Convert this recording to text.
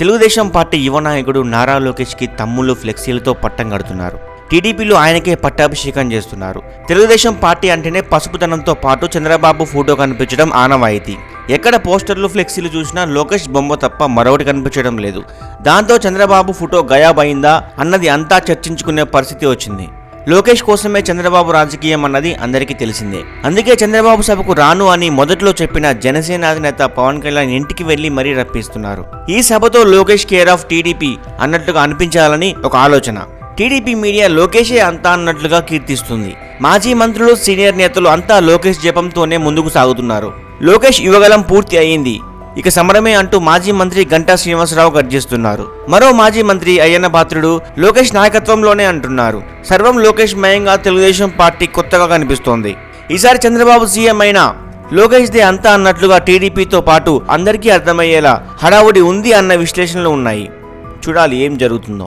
Telugu Desam party యువ నాయకుడు నారా లోకేష్కి తమ్ముళ్ళు ఫ్లెక్సీలతో పట్టం కడుతున్నారు. టీడీపీలో ఆయనకే పట్టాభిషేకం చేస్తున్నారు. తెలుగుదేశం పార్టీ అంటేనే పసుపుతనంతో పాటు చంద్రబాబు ఫోటో కనిపించడం ఆనవాయితీ. ఎక్కడ పోస్టర్లు ఫ్లెక్సీలు చూసినా లోకేష్ బొమ్మ తప్ప మరొకటి కనిపించడం లేదు. దాంతో చంద్రబాబు ఫోటో గయాబయిందా అన్నది అంతా చర్చించుకునే పరిస్థితి వచ్చింది. లోకేష్ కోసమే చంద్రబాబు రాజకీయం అన్నది అందరికీ తెలిసిందే. అందుకే చంద్రబాబు సభకు రాను అని మొదట్లో చెప్పిన జనసేన అధినేత పవన్ కళ్యాణ్ ఇంటికి వెళ్ళి మరీ రప్పిస్తున్నారు. ఈ సభతో లోకేష్ కేర్ ఆఫ్ టీడీపీ అన్నట్లుగా అనిపించాలని ఒక ఆలోచన. టీడీపీ మీడియా లోకేషే అంతా అన్నట్లుగా కీర్తిస్తుంది. మాజీ మంత్రులు సీనియర్ నేతలు అంతా లోకేష్ జపంతోనే ముందుకు సాగుతున్నారు. లోకేష్ యువగలం పూర్తి అయింది ఇక సమరమే అంటూ మాజీ మంత్రి గంటా శ్రీనివాసరావు గర్జిస్తున్నారు. మరో మాజీ మంత్రి అయ్యన్న పాత్రుడు లోకేష్ నాయకత్వంలోనే అంటున్నారు. సర్వం లోకేష్ మయంగా తెలుగుదేశం పార్టీ కొత్తగా కనిపిస్తోంది. ఈసారి చంద్రబాబు సీఎం అయినా లోకేష్ దే అంతా అన్నట్లుగా టీడీపీతో పాటు అందరికీ అర్థమయ్యేలా హడావుడి ఉంది అన్న విశ్లేషణలు ఉన్నాయి. చూడాలి ఏం జరుగుతుందో.